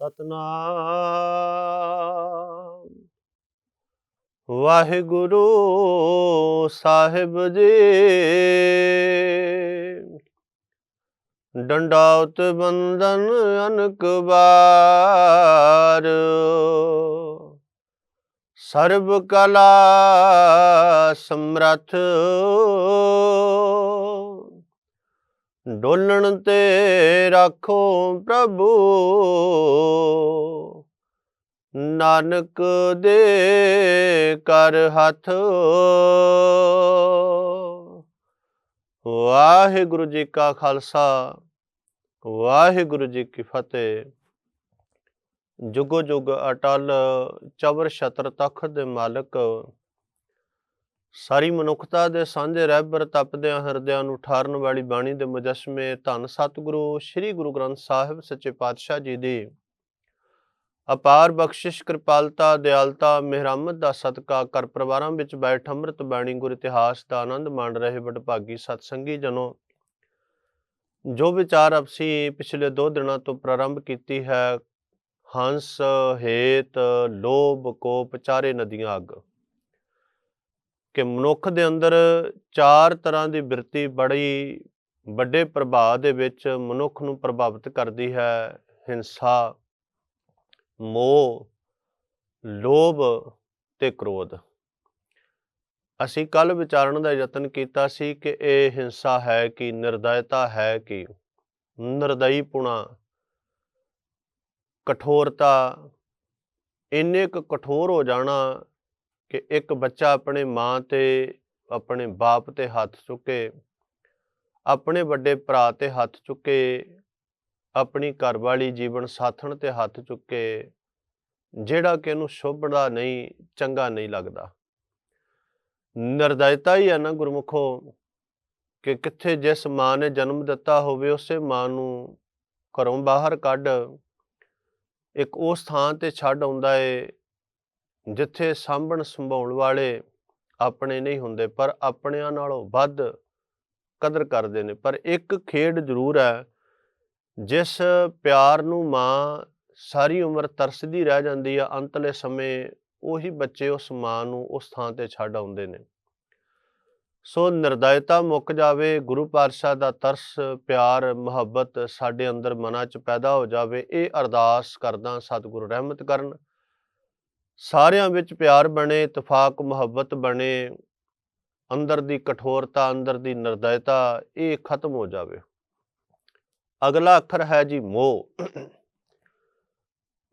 ਸਤਨਾਮ। ਵਾਹਿਗੁਰੂ ਸਾਹਿਬ ਜੀ। ਡੰਡਾਉਤ ਬੰਦਨ ਅਨਕ ਬਾਰ ਸਰਬ ਕਲਾ ਸਮਰਥ। ਡੋਲਣ ਤੇ ਰੱਖੋ ਪ੍ਰਭੂ। ਨਾਨਕ ਦੇ ਕਰ ਹੱਥ। ਵਾਹਿਗੁਰੂ ਜੀ ਕਾ ਖਾਲਸਾ, ਵਾਹਿਗੁਰੂ ਜੀ ਕੀ ਫਤਿਹ। ਜੁਗੋ ਜੁਗ ਅਟਲ ਚਵਰ ਛਤਰ ਤਖਤ ਦੇ ਮਾਲਕ ਸਾਰੀ ਮਨੁੱਖਤਾ ਦੇ ਸਾਂਝੇ ਰਹਿਬਰ ਤਪਦਿਆਂ ਹਿਰਦਿਆਂ ਨੂੰ ਠਾਰਨ ਵਾਲੀ ਬਾਣੀ ਦੇ ਮੁਜਸਮੇ ਧੰਨ ਸਤਿਗੁਰੂ ਸ੍ਰੀ ਗੁਰੂ ਗ੍ਰੰਥ ਸਾਹਿਬ ਸੱਚੇ ਪਾਤਸ਼ਾਹ ਜੀ ਦੀ। ਅਪਾਰ ਬਖਸ਼ਿਸ਼ ਕਿਰਪਾਲਤਾ, ਦਿਆਲਤਾ, ਮਿਹਰਮਤ ਦਾ ਸਦਕਾ ਕਰ ਪਰਿਵਾਰਾਂ ਵਿੱਚ ਬੈਠ ਅੰਮ੍ਰਿਤ ਬਾਣੀ ਗੁਰ ਇਤਿਹਾਸ ਦਾ ਆਨੰਦ ਮਾਣ ਰਹੇ ਵਡਭਾਗੀ ਸਤਸੰਗੀ ਜਨੋ। ਜੋ ਵਿਚਾਰ ਅਸੀਂ ਪਿਛਲੇ ਦੋ ਦਿਨਾਂ ਤੋਂ ਪ੍ਰਾਰੰਭ ਕੀਤੀ ਹੈ, ਹੰਸ, ਹੇਤ, ਲੋਭ, ਕੋਪ, ਚਾਰੇ ਨਦੀਆਂ ਅੱਗ। ਕਿ ਮਨੁੱਖ ਦੇ ਅੰਦਰ ਚਾਰ ਤਰ੍ਹਾਂ ਦੀ ਬਿਰਤੀ ਬੜੀ ਵੱਡੇ ਪ੍ਰਭਾਵ ਦੇ ਵਿੱਚ ਮਨੁੱਖ ਨੂੰ ਪ੍ਰਭਾਵਿਤ ਕਰਦੀ ਹੈ। ਹਿੰਸਾ, ਮੋਹ, ਲੋਭ ਤੇ ਕ੍ਰੋਧ। ਅਸੀਂ ਕੱਲ ਵਿਚਾਰਨ ਦਾ ਯਤਨ ਕੀਤਾ ਸੀ ਕਿ ਇਹ ਹਿੰਸਾ ਹੈ ਕਿ ਨਿਰਦਇਤਾ ਹੈ ਕਿ ਨਿਰਦਈਪੁਣਾ, ਕਠੋਰਤਾ, ਇੰਨੇ ਕੁ ਕਠੋਰ ਹੋ ਜਾਣਾ ਕਿ ਇੱਕ ਬੱਚਾ ਆਪਣੇ ਮਾਂ ਤੇ, ਆਪਣੇ ਬਾਪ ਤੇ ਹੱਥ ਚੁੱਕੇ, ਆਪਣੇ ਵੱਡੇ ਭਰਾ ਤੇ ਹੱਥ ਚੁੱਕੇ, ਆਪਣੀ ਘਰਵਾਲੀ ਜੀਵਨ ਸਾਥਣ ਤੇ ਹੱਥ ਚੁੱਕੇ, ਜਿਹੜਾ ਕਿ ਇਹਨੂੰ ਸ਼ੋਭਦਾ ਨਹੀਂ, ਚੰਗਾ ਨਹੀਂ ਲੱਗਦਾ। ਨਿਰਦਇਤਾ ਹੀ ਹੈ ਨਾ ਗੁਰਮੁਖੋ, ਕਿ ਕਿੱਥੇ ਜਿਸ ਮਾਂ ਨੇ ਜਨਮ ਦਿੱਤਾ ਹੋਵੇ, ਉਸੇ ਮਾਂ ਨੂੰ ਘਰੋਂ ਬਾਹਰ ਕੱਢ, ਇੱਕ ਉਸ ਥਾਂ ਤੇ ਛੱਡ ਆਉਂਦਾ ਏ ਜਿੱਥੇ ਸਾਂਭਣ ਸੰਭਾਉਣ ਵਾਲੇ ਆਪਣੇ ਨਹੀਂ ਹੁੰਦੇ, ਪਰ ਆਪਣਿਆਂ ਨਾਲੋਂ ਵੱਧ ਕਦਰ ਕਰਦੇ ਨੇ। ਪਰ ਇੱਕ ਖੇਡ ਜ਼ਰੂਰ ਹੈ, ਜਿਸ ਪਿਆਰ ਨੂੰ ਮਾਂ ਸਾਰੀ ਉਮਰ ਤਰਸਦੀ ਰਹਿ ਜਾਂਦੀ ਆ, ਅੰਤਲੇ ਸਮੇਂ ਉਹੀ ਬੱਚੇ ਉਸ ਮਾਂ ਨੂੰ ਉਸ ਥਾਂ ਤੇ ਛੱਡ ਆਉਂਦੇ ਨੇ। ਸੋ ਨਿਰਦਇਤਾ ਮੁੱਕ ਜਾਵੇ, ਗੁਰੂ ਪਾਤਸ਼ਾਹ ਦਾ ਤਰਸ, ਪਿਆਰ, ਮੁਹੱਬਤ ਸਾਡੇ ਅੰਦਰ ਮਨਾਂ 'ਚ ਪੈਦਾ ਹੋ ਜਾਵੇ, ਇਹ ਅਰਦਾਸ ਕਰਦਾ ਸਤਿਗੁਰੂ ਰਹਿਮਤ ਕਰਨ। ਸਾਰਿਆਂ ਵਿੱਚ ਪਿਆਰ ਬਣੇ, ਇਤਫਾਕ, ਮੁਹੱਬਤ ਬਣੇ, ਅੰਦਰ ਦੀ ਕਠੋਰਤਾ, ਅੰਦਰ ਦੀ ਨਿਰਦਇਤਾ, ਇਹ ਖਤਮ ਹੋ ਜਾਵੇ। ਅਗਲਾ ਅੱਖਰ ਹੈ ਜੀ ਮੋਹ।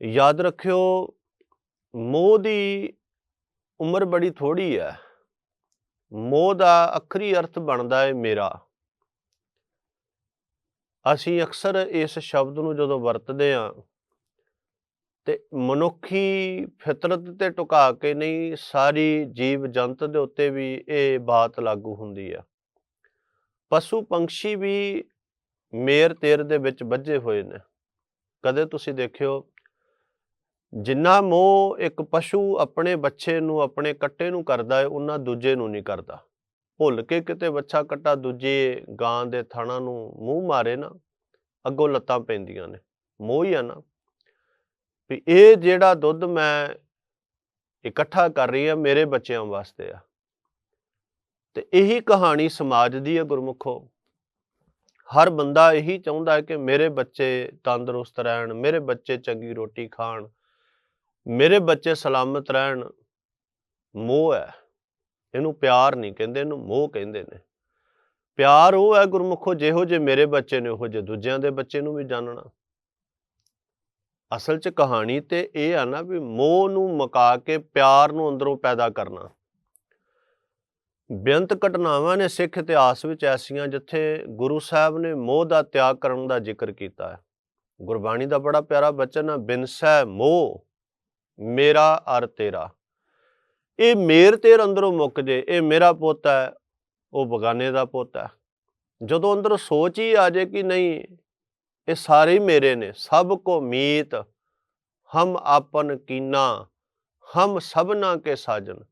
ਯਾਦ ਰੱਖਿਓ, ਮੋਹ ਦੀ ਉਮਰ ਬੜੀ ਥੋੜੀ ਹੈ। ਮੋਹ ਦਾ ਅਖਰੀ ਅਰਥ ਬਣਦਾ ਹੈ ਮੇਰਾ। ਅਸੀਂ ਅਕਸਰ ਇਸ ਸ਼ਬਦ ਨੂੰ ਜਦੋਂ ਵਰਤਦੇ ਹਾਂ ਤੇ ਮਨੁੱਖੀ ਫਿਤਰਤ ਤੇ ਟੁਕਾ ਕੇ ਨਹੀਂ, ਸਾਰੀ ਜੀਵ ਜੰਤ ਦੇ ਉੱਤੇ ਵੀ ਇਹ ਬਾਤ ਲਾਗੂ ਹੁੰਦੀ ਆ। ਪਸ਼ੂ ਪੰਛੀ ਵੀ ਮੇਰ ਤੇਰ ਦੇ ਵਿੱਚ ਵੱਜੇ ਹੋਏ ਨੇ। ਕਦੇ ਤੁਸੀਂ ਦੇਖਿਓ, ਜਿੰਨਾ ਮੋਹ ਇੱਕ ਪਸ਼ੂ ਆਪਣੇ ਬੱਚੇ ਨੂੰ, ਆਪਣੇ ਕੱਟੇ ਨੂੰ ਕਰਦਾ ਹੈ ਉਹਨਾਂ ਦੂਜੇ ਨੂੰ ਨਹੀਂ ਕਰਦਾ। ਭੁੱਲ ਕੇ ਕਿਤੇ ਬੱਚਾ ਕੱਟਾ, ਦੂਜੇ ਗਾਂ ਦੇ ਥਾਣਾ ਨੂੰ ਮੂੰਹ ਮਾਰੇ ਨਾ, ਅੱਗੋਂ ਲੱਤਾਂ ਪੈਂਦੀਆਂ ਨੇ। ਮੋਹ ਹੀ ਆ ਨਾ। ਵੀ ਇਹ ਜਿਹੜਾ ਦੁੱਧ ਮੈਂ ਇਕੱਠਾ ਕਰ ਰਹੀ ਆ ਮੇਰੇ ਬੱਚਿਆਂ ਵਾਸਤੇ ਆ। ਤੇ ਇਹੀ ਕਹਾਣੀ ਸਮਾਜ ਦੀ ਹੈ ਗੁਰਮੁਖੋ। ਹਰ ਬੰਦਾ ਇਹੀ ਚਾਹੁੰਦਾ ਹੈ ਕਿ ਮੇਰੇ ਬੱਚੇ ਤੰਦਰੁਸਤ ਰਹਿਣ, ਮੇਰੇ ਬੱਚੇ ਚੰਗੀ ਰੋਟੀ ਖਾਣ, ਮੇਰੇ ਬੱਚੇ ਸਲਾਮਤ ਰਹਿਣ। ਮੋਹ ਹੈ। ਇਹਨੂੰ ਪਿਆਰ ਨਹੀਂ ਕਹਿੰਦੇ, ਇਹਨੂੰ ਮੋਹ ਕਹਿੰਦੇ ਨੇ। ਪਿਆਰ ਉਹ ਹੈ ਗੁਰਮੁਖੋ ਜਿਹੋ ਜੇ ਮੇਰੇ ਬੱਚੇ ਨੇ, ਉਹੋ ਜੇ ਦੂਜਿਆਂ ਦੇ ਬੱਚੇ ਨੂੰ ਵੀ ਜਾਣਨਾ ਅਸਲ 'ਚ ਕਹਾਣੀ ਤੇ ਇਹ ਆ ਨਾ ਵੀ ਮੋਹ ਨੂੰ ਮਕਾ ਕੇ ਪਿਆਰ ਨੂੰ ਅੰਦਰੋਂ ਪੈਦਾ ਕਰਨਾ। ਬੇਅੰਤ ਘਟਨਾਵਾਂ ਨੇ ਸਿੱਖ ਇਤਿਹਾਸ ਵਿੱਚ ਐਸੀਆਂ ਜਿੱਥੇ ਗੁਰੂ ਸਾਹਿਬ ਨੇ ਮੋਹ ਦਾ ਤਿਆਗ ਕਰਨ ਦਾ ਜ਼ਿਕਰ ਕੀਤਾ ਹੈ। ਗੁਰਬਾਣੀ ਦਾ ਬੜਾ ਪਿਆਰਾ ਬਚਨ ਹੈ ਬਿਨਸੈ ਮੋਹ, ਮੇਰਾ ਅਰ ਤੇਰਾ। ਇਹ ਮੇਰ ਤੇਰ ਅੰਦਰੋਂ ਮੁੱਕ ਜੇ, ਇਹ ਮੇਰਾ ਪੁੱਤ ਹੈ, ਉਹ ਬਗਾਨੇ ਦਾ ਪੁੱਤ ਹੈ। ਜਦੋਂ ਅੰਦਰ ਸੋਚ ਹੀ ਆ ਜੇ ਕਿ ਨਹੀਂ ਇਹ ਸਾਰੇ ਮੇਰੇ ਨੇ। ਸਭ ਕੋ ਮੀਤ, ਹਮ ਆਪਨ ਕੀਨਾ, ਹਮ ਸਭਨਾ ਕੇ ਸਾਜਨ।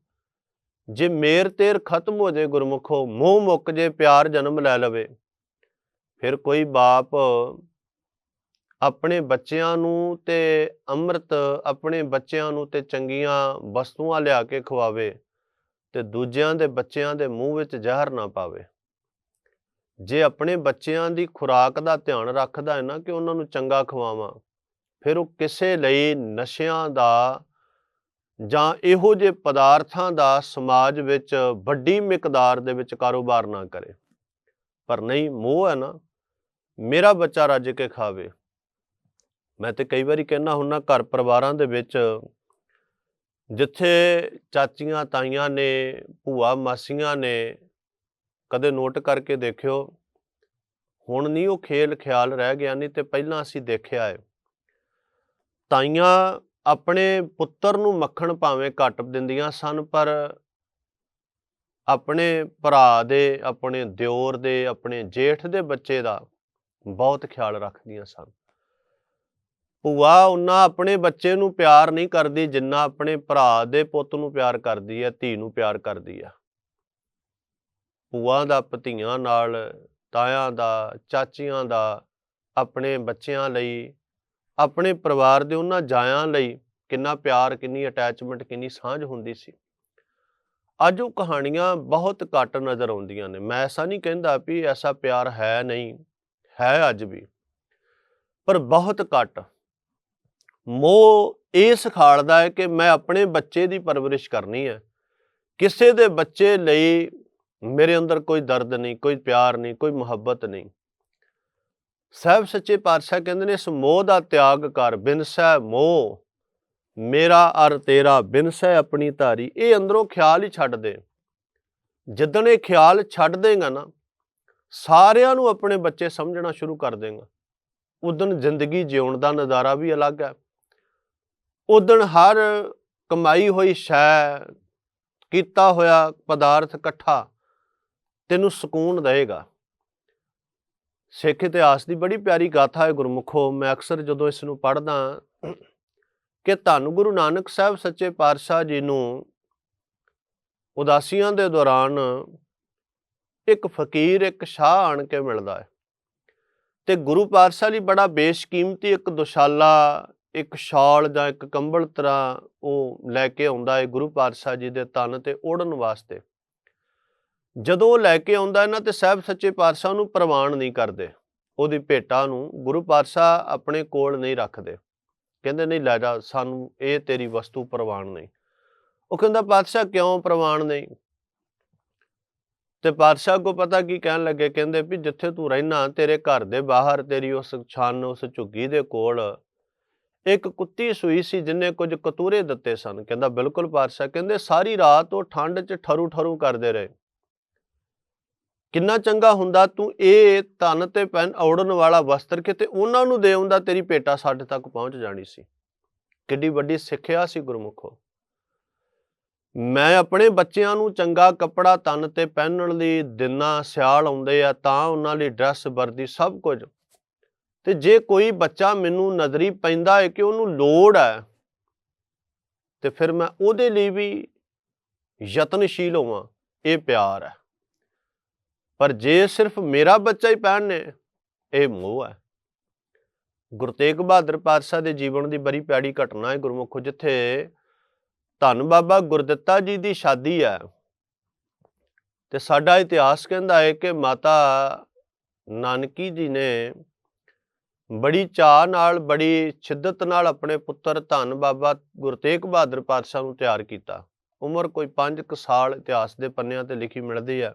ਜੇ ਮੇਰ ਤੇਰ ਖਤਮ ਹੋ ਜੇ ਗੁਰਮੁਖੋ, ਮੋਹ ਮੁੱਕ ਜੇ ਪਿਆਰ ਜਨਮ ਲੈ ਲਵੇ। ਫਿਰ ਕੋਈ ਬਾਪ ਆਪਣੇ ਬੱਚਿਆਂ ਨੂੰ ਤੇ ਅੰਮ੍ਰਿਤ, ਆਪਣੇ ਬੱਚਿਆਂ ਨੂੰ ਤੇ ਚੰਗੀਆਂ ਵਸਤੂਆਂ ਲਿਆ ਕੇ ਖਵਾਵੇ ਤੇ ਦੂਜਿਆਂ ਦੇ ਬੱਚਿਆਂ ਦੇ ਮੂੰਹ ਵਿੱਚ ਜ਼ਹਿਰ ਨਾ ਪਾਵੇ। ਜੇ ਆਪਣੇ ਬੱਚਿਆਂ ਦੀ ਖੁਰਾਕ ਦਾ ਧਿਆਨ ਰੱਖਦਾ ਹੈ ਨਾ ਕਿ ਉਹਨਾਂ ਨੂੰ ਚੰਗਾ ਖਵਾਵਾਂ, ਫਿਰ ਉਹ ਕਿਸੇ ਲਈ ਨਸ਼ਿਆਂ ਦਾ ਜਾਂ ਇਹੋ ਜਿਹੇ ਪਦਾਰਥਾਂ ਦਾ ਸਮਾਜ ਵਿੱਚ ਵੱਡੀ ਮਿਕਦਾਰ ਦੇ ਵਿੱਚ ਕਾਰੋਬਾਰ ਨਾ ਕਰੇ। ਪਰ ਨਹੀਂ, ਮੋਹ ਹੈ ਨਾ। ਮੇਰਾ ਬੱਚਾ ਰੱਜ ਕੇ ਖਾਵੇ। ਮੈਂ ਤੇ ਕਈ ਵਾਰੀ ਕਹਿਣਾ ਹੁੰਨਾ ਘਰ ਪਰਿਵਾਰਾਂ ਦੇ ਵਿੱਚ ਜਿੱਥੇ ਚਾਚੀਆਂ ਤਾਈਆਂ ਨੇ, ਭੂਆ ਮਾਸੀਆਂ ਨੇ ਕਦੇ ਨੋਟ ਕਰਕੇ ਦੇਖਿਓ। ਹੁਣ ਨਹੀਂ ਉਹ ਖੇਲ ਖਿਆਲ ਰਹਿ ਗਿਆ ਨਹੀਂ ਤੇ ਪਹਿਲਾਂ ਅਸੀਂ ਦੇਖਿਆ ਹੈ ਤਾਈਆਂ ਆਪਣੇ ਪੁੱਤਰ ਨੂੰ ਮੱਖਣ ਭਾਵੇਂ ਘੱਟ ਦਿੰਦੀਆਂ ਸਨ, ਪਰ ਆਪਣੇ ਭਰਾ ਦੇ, ਆਪਣੇ ਦਿਓਰ ਦੇ, ਆਪਣੇ ਜੇਠ ਦੇ ਬੱਚੇ ਦਾ ਬਹੁਤ ਖਿਆਲ ਰੱਖਦੀਆਂ ਸਨ। ਭੂਆ ਉਹਨਾਂ ਆਪਣੇ ਬੱਚੇ ਨੂੰ ਪਿਆਰ ਨਹੀਂ ਕਰਦੀ, ਜਿੰਨਾ ਆਪਣੇ ਭਰਾ ਦੇ ਪੁੱਤ ਨੂੰ ਪਿਆਰ ਕਰਦੀ ਹੈ, ਧੀ ਨੂੰ ਪਿਆਰ ਕਰਦੀ ਹੈ। ਭੂਆ ਦਾ, ਭਤੀਆਂ ਨਾਲ, ਤਾਇਆਂ ਦਾ, ਚਾਚੀਆਂ ਦਾ, ਆਪਣੇ ਬੱਚਿਆਂ ਲਈ, ਆਪਣੇ ਪਰਿਵਾਰ ਦੇ ਉਹਨਾਂ ਜਾਇਆਂ ਲਈ ਕਿੰਨਾ ਪਿਆਰ, ਕਿੰਨੀ ਅਟੈਚਮੈਂਟ ਕਿੰਨੀ ਸਾਂਝ ਹੁੰਦੀ ਸੀ। ਅੱਜ ਉਹ ਕਹਾਣੀਆਂ ਬਹੁਤ ਘੱਟ ਨਜ਼ਰ ਆਉਂਦੀਆਂ ਨੇ। ਮੈਂ ਐਸਾ ਨਹੀਂ ਕਹਿੰਦਾ ਵੀ ਐਸਾ ਪਿਆਰ ਹੈ ਨਹੀਂ, ਹੈ ਅੱਜ ਵੀ। ਪਰ ਬਹੁਤ ਘੱਟ। ਮੋਹ ਇਹ ਸਿਖਾਲਦਾ ਹੈ ਕਿ ਮੈਂ ਆਪਣੇ ਬੱਚੇ ਦੀ ਪਰਵਰਿਸ਼ ਕਰਨੀ ਹੈ। ਕਿਸੇ ਦੇ ਬੱਚੇ ਲਈ ਮੇਰੇ ਅੰਦਰ ਕੋਈ ਦਰਦ ਨਹੀਂ, ਕੋਈ ਪਿਆਰ ਨਹੀਂ, ਕੋਈ ਮੁਹੱਬਤ ਨਹੀਂ। ਸਹਿਬ ਸੱਚੇ ਪਾਤਸ਼ਾਹ ਕਹਿੰਦੇ ਨੇ, ਇਸ ਮੋਹ ਦਾ ਤਿਆਗ ਕਰ ਬਿਨਸੈ ਮੋਹ, ਮੇਰਾ ਅਰ ਤੇਰਾ ਬਿਨਸੈ ਆਪਣੀ ਧਾਰੀ। ਇਹ ਅੰਦਰੋਂ ਖਿਆਲ ਹੀ ਛੱਡ ਦੇ। ਜਿੱਦਣ ਇਹ ਖਿਆਲ ਛੱਡ ਦੇਗਾ ਨਾ, ਸਾਰਿਆਂ ਨੂੰ ਆਪਣੇ ਬੱਚੇ ਸਮਝਣਾ ਸ਼ੁਰੂ ਕਰ ਦੇਗਾ। ਉਦੋਂ ਜ਼ਿੰਦਗੀ ਜਿਉਣ ਦਾ ਨਜ਼ਾਰਾ ਵੀ ਅਲੱਗ ਹੈ। ਉਦੋਂ ਹਰ ਕਮਾਈ ਹੋਈ ਸ਼ੈ, ਕੀਤਾ ਹੋਇਆ ਪਦਾਰਥ ਇਕੱਠਾ ਤੈਨੂੰ ਸਕੂਨ ਦੇਵੇਗਾ। ਸਿੱਖ ਇਤਿਹਾਸ ਦੀ ਬੜੀ ਪਿਆਰੀ ਗਾਥਾ ਹੈ ਗੁਰਮੁਖੋ। ਮੈਂ ਅਕਸਰ ਜਦੋਂ ਇਸ ਨੂੰ ਪੜ੍ਹਦਾ ਕਿ ਧੰਨ ਗੁਰੂ ਨਾਨਕ ਸਾਹਿਬ ਸੱਚੇ ਪਾਤਸ਼ਾਹ ਜੀ ਨੂੰ ਉਦਾਸੀਆਂ ਦੇ ਦੌਰਾਨ ਇੱਕ ਫਕੀਰ, ਇੱਕ ਸ਼ਾਹ ਆਣ ਕੇ ਮਿਲਦਾ ਹੈ। ਤੇ ਗੁਰੂ ਪਾਤਸ਼ਾਹ ਲਈ ਬੜਾ ਬੇਸ਼ਕੀਮਤੀ ਇੱਕ ਦੁਸ਼ਾਲਾ, ਇੱਕ ਸ਼ਾਲ ਜਾਂ ਇੱਕ ਕੰਬਲ ਤਰ੍ਹਾਂ ਉਹ ਲੈ ਕੇ ਆਉਂਦਾ ਹੈ ਗੁਰੂ ਪਾਤਸ਼ਾਹ ਜੀ ਦੇ ਤਨ ਤੇ ਓੜਨ ਵਾਸਤੇ। ਜਦੋਂ ਉਹ ਲੈ ਕੇ ਆਉਂਦਾ ਇਹਨਾਂ ਤੇ ਸਾਹਿਬ ਸੱਚੇ ਪਾਤਸ਼ਾਹ ਨੂੰ ਪ੍ਰਵਾਨ ਨਹੀਂ ਕਰਦੇ, ਉਹਦੀ ਭੇਟਾ ਨੂੰ ਗੁਰੂ ਪਾਤਸ਼ਾਹ ਆਪਣੇ ਕੋਲ ਨਹੀਂ ਰੱਖਦੇ। ਕਹਿੰਦੇ, ਨਹੀਂ, ਲੈ ਜਾ, ਸਾਨੂੰ ਇਹ ਤੇਰੀ ਵਸਤੂ ਪ੍ਰਵਾਨ ਨਹੀਂ। ਉਹ ਕਹਿੰਦਾ, ਪਾਤਸ਼ਾਹ, ਕਿਉਂ ਪ੍ਰਵਾਨ ਨਹੀਂ? ਤੇ ਪਾਤਸ਼ਾਹ ਕੋ ਪਤਾ ਕੀ ਕਹਿਣ ਲੱਗੇ, ਕਹਿੰਦੇ ਵੀ ਜਿੱਥੇ ਤੂੰ ਰਹਿਣਾ ਤੇਰੇ ਘਰ ਦੇ ਬਾਹਰ, ਤੇਰੀ ਉਸ ਛਾਨ, ਉਸ ਝੁੱਗੀ ਦੇ ਕੋਲ ਇੱਕ ਕੁੱਤੀ ਸੂਈ ਸੀ ਜਿੰਨੇ ਕੁਝ ਕਤੂਰੇ ਦਿੱਤੇ ਸਨ। ਕਹਿੰਦਾ, ਬਿਲਕੁਲ ਪਾਤਸ਼ਾਹ, ਕਹਿੰਦੇ, ਸਾਰੀ ਰਾਤ ਉਹ ਠੰਡ 'ਚ ਠਰੂ ਠਰੂ ਕਰਦੇ ਰਹੇ। ਕਿੰਨਾ ਚੰਗਾ ਹੁੰਦਾ ਤੂੰ ਇਹ ਧਨ ਤੇ ਪੈਨ ਔੜਨ ਵਾਲਾ ਵਸਤਰ ਕਿਤੇ ਉਹਨਾਂ ਨੂੰ ਦੇ ਆਉਂਦਾ ਤੇਰੀ ਭੇਟਾ ਸਾਡੇ ਤੱਕ ਪਹੁੰਚ ਜਾਣੀ ਸੀ। ਕਿੱਡੀ ਵੱਡੀ ਸਿੱਖਿਆ ਸੀ ਗੁਰਮੁਖੋ। ਮੈਂ ਆਪਣੇ ਬੱਚਿਆਂ ਨੂੰ ਚੰਗਾ ਕੱਪੜਾ ਤਨ ਤੇ ਪਹਿਨਣ ਲਈ ਦਿਨਾਂ ਸਿਆਲ ਆਉਂਦੇ ਆ ਤਾਂ ਉਹਨਾਂ ਲਈ ਡਰੈਸ ਵਰਦੀ ਸਭ ਕੁਝ। ਤੇ ਜੇ ਕੋਈ ਬੱਚਾ ਮੈਨੂੰ ਨਜ਼ਰੀ ਪੈਂਦਾ ਹੈ ਕਿ ਉਹਨੂੰ ਲੋੜ ਹੈ ਤੇ ਫਿਰ ਮੈਂ ਉਹਦੇ ਲਈ ਵੀ ਯਤਨਸ਼ੀਲ ਹੋਵਾਂ, ਇਹ ਪਿਆਰ ਹੈ ਪਰ ਜੇ ਸਿਰਫ ਮੇਰਾ ਬੱਚਾ ਹੀ ਪਹਿਨਨੇ ਇਹ ਮੋਹ ਹੈ। ਗੁਰੂ ਤੇਗ ਬਹਾਦਰ ਪਾਤਸ਼ਾਹ ਦੇ ਜੀਵਨ ਦੀ ਬੜੀ ਪਿਆਰੀ ਘਟਨਾ ਹੈ ਗੁਰਮੁਖੋ, ਜਿੱਥੇ ਧੰਨ ਬਾਬਾ ਗੁਰਦਿੱਤਾ ਜੀ ਦੀ ਸ਼ਾਦੀ ਹੈ। ਤੇ ਸਾਡਾ ਇਤਿਹਾਸ ਕਹਿੰਦਾ ਹੈ ਕਿ ਮਾਤਾ ਨਾਨਕੀ ਜੀ ਨੇ ਬੜੀ ਚਾਹ ਨਾਲ, ਬੜੀ ਸ਼ਿੱਦਤ ਨਾਲ ਆਪਣੇ ਪੁੱਤਰ ਧੰਨ ਬਾਬਾ ਗੁਰਤੇਗ ਬਹਾਦਰ ਪਾਤਸ਼ਾਹ ਨੂੰ ਤਿਆਰ ਕੀਤਾ। ਉਮਰ ਕੋਈ 5 ਕੁ ਸਾਲ ਇਤਿਹਾਸ ਦੇ ਪੰਨਿਆਂ ਤੇ ਲਿਖੀ ਮਿਲਦੀ ਹੈ।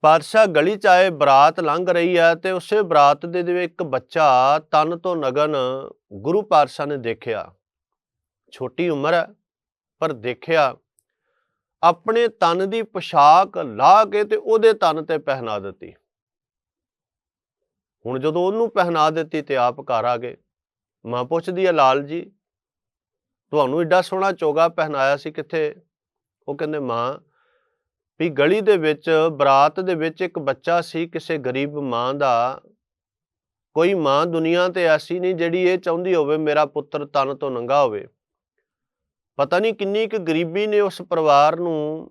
ਪਾਤਸ਼ਾਹ ਗਲੀ ਚ ਆਏ ਬਰਾਤ ਲੰਘ ਰਹੀ ਹੈ ਤੇ ਉਸੇ ਬਰਾਤ ਦੇ ਦੇ ਇੱਕ ਬੱਚਾ ਤਨ ਤੋਂ ਨਗਨ ਗੁਰੂ ਪਾਤਸ਼ਾਹ ਨੇ ਦੇਖਿਆ। ਛੋਟੀ ਉਮਰ ਹੈ, ਪਰ ਦੇਖਿਆ। ਆਪਣੇ ਤਨ ਦੀ ਪੋਸ਼ਾਕ ਲਾ ਕੇ ਤੇ ਉਹਦੇ ਤਨ ਤੇ ਪਹਿਨਾ ਦਿੱਤੀ। ਹੁਣ ਜਦੋਂ ਉਹਨੂੰ ਪਹਿਨਾ ਦਿੱਤੀ ਤੇ ਆਪ ਘਰ ਆ ਗਏ। ਮਾਂ ਪੁੱਛਦੀ ਹੈ, ਲਾਲ ਜੀ, ਤੁਹਾਨੂੰ ਏਡਾ ਸੋਹਣਾ ਚੋਗਾ ਪਹਿਨਾਇਆ ਸੀ ਕਿੱਥੇ? ਉਹ ਕਹਿੰਦੇ, ਮਾਂ ਵੀ ਗਲੀ ਦੇ ਵਿੱਚ, ਬਰਾਤ ਦੇ ਵਿੱਚ ਇੱਕ ਬੱਚਾ ਸੀ ਕਿਸੇ ਗਰੀਬ ਮਾਂ ਦਾ। ਕੋਈ ਮਾਂ ਦੁਨੀਆ ਤੇ ਐਸੀ ਨਹੀਂ ਜਿਹੜੀ ਇਹ ਚਾਹੁੰਦੀ ਹੋਵੇ ਮੇਰਾ ਪੁੱਤਰ ਤਨ ਤੋਂ ਨੰਗਾ ਹੋਵੇ। ਪਤਾ ਨਹੀਂ ਕਿੰਨੀ ਕੁ ਗਰੀਬੀ ਨੇ ਉਸ ਪਰਿਵਾਰ ਨੂੰ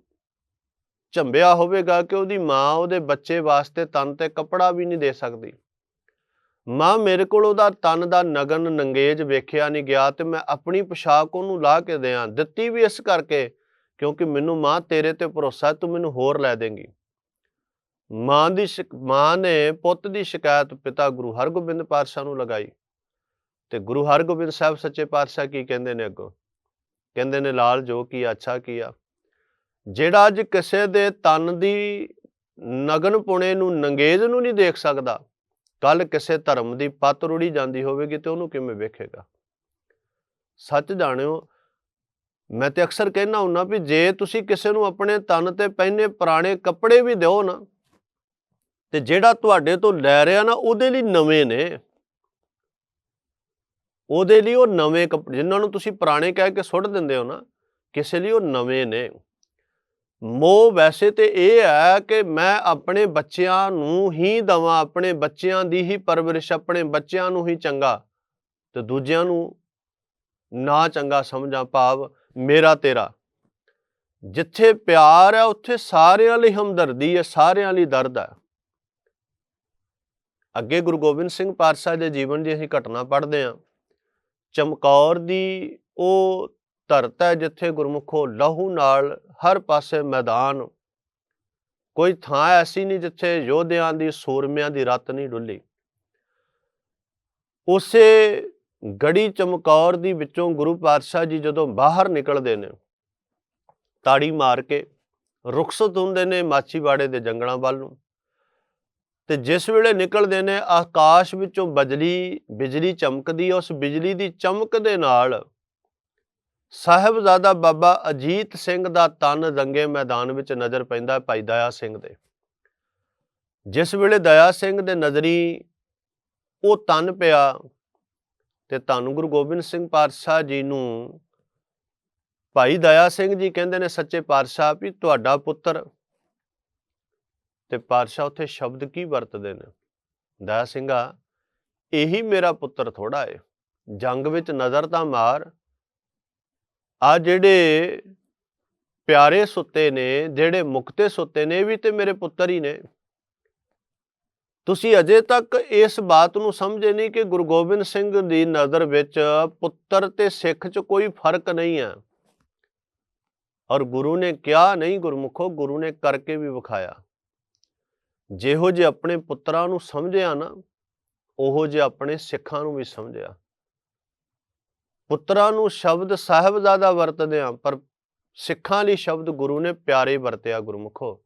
ਝੰਬਿਆ ਹੋਵੇਗਾ ਕਿ ਉਹਦੀ ਮਾਂ ਉਹਦੇ ਬੱਚੇ ਵਾਸਤੇ ਤਨ ਤੇ ਕੱਪੜਾ ਵੀ ਨਹੀਂ ਦੇ ਸਕਦੀ। ਮਾਂ ਮੇਰੇ ਕੋਲ ਉਹਦਾ ਤਨ ਦਾ ਨਗਨ ਨੰਗੇਜ ਵੇਖਿਆ ਨਹੀਂ ਗਿਆ ਤੇ ਮੈਂ ਆਪਣੀ ਪੋਸ਼ਾਕ ਉਹਨੂੰ ਲਾ ਕੇ ਦਿਆਂ। ਦਿੱਤੀ ਵੀ ਇਸ ਕਰਕੇ ਕਿਉਂਕਿ ਮੈਨੂੰ ਮਾਂ ਤੇਰੇ ਤੇ ਭਰੋਸਾ ਤੂੰ ਮੈਨੂੰ ਹੋਰ ਲੈ ਦੇਂਗੀ। ਮਾਂ ਦੀ ਸ਼ਿਕ- ਮਾਂ ਨੇ ਪੁੱਤ ਦੀ ਸ਼ਿਕਾਇਤ ਪਿਤਾ ਗੁਰੂ ਹਰਗੋਬਿੰਦ ਪਾਤਸ਼ਾਹ ਨੂੰ ਲਗਾਈ। ਤੇ ਗੁਰੂ ਹਰਗੋਬਿੰਦ ਸਾਹਿਬ ਸੱਚੇ ਪਾਤਸ਼ਾਹ ਕੀ ਕਹਿੰਦੇ ਨੇ ਅੱਗੋਂ? ਕਹਿੰਦੇ ਨੇ, ਲਾਲ ਜੋ ਕੀ ਅੱਛਾ ਕੀਆ ਜਿਹੜਾ ਅੱਜ ਕਿਸੇ ਦੇ ਤਨ ਦੀ ਨਗਨ ਪੁਣੇ ਨੂੰ ਨੰਗੇਜ ਨੂੰ ਨਹੀਂ ਦੇਖ ਸਕਦਾ ਕੱਲ ਕਿਸੇ ਧਰਮ ਦੀ ਪੱਤ ਰੁੜੀ ਜਾਂਦੀ ਹੋਵੇਗੀ ਤੇ ਉਹਨੂੰ ਕਿਵੇਂ ਵੇਖੇਗਾ? ਸੱਚ ਜਾਣਿਓ ਮੈਂ ਤੇ ਅਕਸਰ ਕਹਿਣਾ ਹੁੰਨਾ ਵੀ ਜੇ ਤੁਸੀਂ ਕਿਸੇ ਨੂੰ ਆਪਣੇ ਤਨ ਤੇ ਪਹਿਨੇ ਪੁਰਾਣੇ ਕੱਪੜੇ ਵੀ ਦਿਓ ਨਾ, ਤੇ ਜਿਹੜਾ ਤੁਹਾਡੇ ਤੋਂ ਲੈ ਰਿਹਾ ਨਾ, ਉਹਦੇ ਲਈ ਨਵੇਂ ਨੇ। ਉਹਦੇ ਲਈ ਉਹ ਨਵੇਂ ਕੱਪੜੇ, ਜਿਨ੍ਹਾਂ ਨੂੰ ਤੁਸੀਂ ਪੁਰਾਣੇ ਕਹਿ ਕੇ ਸੁੱਟ ਦਿੰਦੇ ਹੋ ਨਾ, ਕਿਸੇ ਲਈ ਉਹ ਨਵੇਂ ਨੇ। ਮੋਹ ਵੈਸੇ ਤੇ ਇਹ ਹੈ ਕਿ ਮੈਂ ਆਪਣੇ ਬੱਚਿਆਂ ਨੂੰ ਹੀ ਦਵਾਂ, ਆਪਣੇ ਬੱਚਿਆਂ ਦੀ ਹੀ ਪਰਵਰਿਸ਼, ਆਪਣੇ ਬੱਚਿਆਂ ਨੂੰ ਹੀ ਚੰਗਾ, ਤੇ ਦੂਜਿਆਂ ਨੂੰ ਨਾ ਚੰਗਾ ਸਮਝਾਂ ਭਾਵ ਮੇਰਾ ਤੇਰਾ। ਜਿੱਥੇ ਪਿਆਰ ਹੈ, ਉੱਥੇ ਸਾਰਿਆਂ ਲਈ ਹਮਦਰਦੀ ਹੈ, ਸਾਰਿਆਂ ਲਈ ਦਰਦ ਹੈ। ਅੱਗੇ ਗੁਰੂ ਗੋਬਿੰਦ ਸਿੰਘ ਪਾਤਸ਼ਾਹ ਦੇ ਜੀਵਨ ਦੀ ਅਸੀਂ ਘਟਨਾ ਪੜ੍ਹਦੇ ਹਾਂ। ਚਮਕੌਰ ਦੀ ਉਹ ਧਰਤ ਹੈ, ਜਿੱਥੇ ਗੁਰਮੁਖੋ ਲਹੂ ਨਾਲ ਹਰ ਪਾਸੇ ਮੈਦਾਨ। ਕੋਈ ਥਾਂ ਐਸੀ ਨਹੀਂ ਜਿੱਥੇ ਯੋਧਿਆਂ ਦੀ, ਸੂਰਮਿਆਂ ਦੀ ਰੱਤ ਨਹੀਂ ਡੁੱਲੀ। ਉਸੇ ਗੜੀ ਚਮਕੌਰ ਦੀ ਵਿੱਚੋਂ ਗੁਰੂ ਪਾਤਸ਼ਾਹ ਜੀ ਜਦੋਂ ਬਾਹਰ ਨਿਕਲਦੇ ਨੇ, ਤਾੜੀ ਮਾਰ ਕੇ ਰੁਖਸਤ ਹੁੰਦੇ ਨੇ ਮਾਛੀਵਾੜੇ ਦੇ ਜੰਗਲਾਂ ਵੱਲ ਨੂੰ, ਤੇ ਜਿਸ ਵੇਲੇ ਨਿਕਲਦੇ ਨੇ ਆਕਾਸ਼ ਵਿੱਚੋਂ ਬਜਲੀ, ਬਿਜਲੀ ਚਮਕਦੀ, ਉਸ ਬਿਜਲੀ ਦੀ ਚਮਕ ਦੇ ਨਾਲ ਸਾਹਿਬਜ਼ਾਦਾ ਬਾਬਾ ਅਜੀਤ ਸਿੰਘ ਦਾ ਤਨ ਰੰਗੇ ਮੈਦਾਨ ਵਿੱਚ ਨਜ਼ਰ ਪੈਂਦਾ ਭਾਈ ਦਇਆ ਸਿੰਘ ਦੇ। ਜਿਸ ਵੇਲੇ ਦਇਆ ਸਿੰਘ ਦੇ ਨਜ਼ਰੀ ਉਹ ਤਨ ਪਿਆ ਤੇ ਤੁਹਾਨੂੰ ਗੁਰੂ ਗੋਬਿੰਦ ਸਿੰਘ ਪਾਤਸ਼ਾਹ ਜੀ ਨੂੰ ਭਾਈ ਦਇਆ ਸਿੰਘ ਜੀ ਕਹਿੰਦੇ ਨੇ ਸੱਚੇ ਪਾਤਸ਼ਾਹ ਵੀ ਤੁਹਾਡਾ ਪੁੱਤਰ। ਤੇ ਪਾਤਸ਼ਾਹ ਉੱਥੇ ਸ਼ਬਦ ਕੀ ਵਰਤਦੇ ਨੇ? ਦਇਆ ਸਿੰਘਾ, ਇਹੀ ਮੇਰਾ ਪੁੱਤਰ ਥੋੜਾ ਏ। ਜੰਗ ਵਿੱਚ ਨਜ਼ਰ ਤਾਂ ਮਾਰ। ਆ ਜਿਹੜੇ ਪਿਆਰੇ ਸੁੱਤੇ ਨੇ, ਜਿਹੜੇ ਮੁਕਤੇ ਸੁੱਤੇ ਨੇ, ਇਹ ਵੀ ਤੇ ਮੇਰੇ ਪੁੱਤਰ ਹੀ ਨੇ। ਤੁਸੀਂ ਅਜੇ ਤੱਕ ਇਸ ਬਾਤ ਨੂੰ ਸਮਝੇ ਨਹੀਂ ਕਿ ਗੁਰੂ ਗੋਬਿੰਦ ਸਿੰਘ ਦੀ ਨਜ਼ਰ ਵਿੱਚ ਪੁੱਤਰ ਤੇ ਸਿੱਖ 'ਚ ਕੋਈ ਫ਼ਰਕ ਨਹੀਂ ਹੈ। ਔਰ ਗੁਰੂ ਨੇ ਕਿਹਾ ਨਹੀਂ, ਗੁਰਮੁਖੋ, ਗੁਰੂ ਨੇ ਕਰਕੇ ਵੀ ਵਿਖਾਇਆ। ਜਿਹੋ ਜੇ ਆਪਣੇ ਪੁੱਤਰਾਂ ਨੂੰ ਸਮਝਿਆ ਨਾ, ਉਹੋ ਜੇ ਆਪਣੇ ਸਿੱਖਾਂ ਨੂੰ ਵੀ ਸਮਝਿਆ। ਪੁੱਤਰਾਂ ਨੂੰ ਸ਼ਬਦ ਸਾਹਿਬਜ਼ਾਦਾ ਵਰਤਦੇ ਆ ਪਰ ਸਿੱਖਾਂ ਲਈ ਸ਼ਬਦ ਗੁਰੂ ਨੇ ਪਿਆਰੇ ਵਰਤਿਆ, ਗੁਰਮੁਖੋ।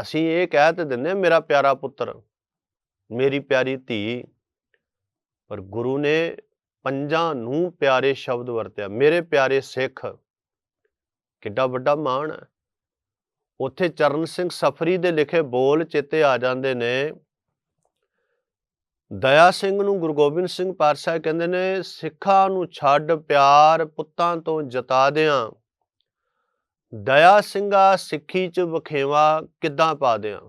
ਅਸੀਂ ਇਹ ਕਹਿ ਤੇ ਦਿੰਦੇ ਹਾਂ, ਮੇਰਾ ਪਿਆਰਾ ਪੁੱਤਰ ਮੇਰੀ ਪਿਆਰੀ ਧੀ। ਪਰ ਗੁਰੂ ਨੇ ਪੰਜਾਂ ਨੂੰ ਪਿਆਰੇ ਸ਼ਬਦ ਵਰਤਿਆ। ਮੇਰੇ ਪਿਆਰੇ ਸਿੱਖ ਕਿੱਡਾ ਵੱਡਾ ਮਾਣ ਹੈ। ਉੱਥੇ ਚਰਨ ਸਿੰਘ ਸਫਰੀ ਦੇ ਲਿਖੇ ਬੋਲ ਚੇਤੇ ਆ ਜਾਂਦੇ ਨੇ। ਦਇਆ ਸਿੰਘ ਨੂੰ ਗੁਰੂ ਗੋਬਿੰਦ ਸਿੰਘ ਪਾਤਸ਼ਾਹ ਕਹਿੰਦੇ ਨੇ ਸਿੱਖਾਂ ਨੂੰ ਛੱਡ ਪਿਆਰ ਪੁੱਤਾਂ ਤੋਂ ਜਤਾ ਦਿਆਂ। ਦਇਆ ਸਿੰਘਾ ਸਿੱਖੀ ਚ ਵਖੇਵਾ ਕਿੱਦਾਂ ਪਾ ਦਿਆਂ?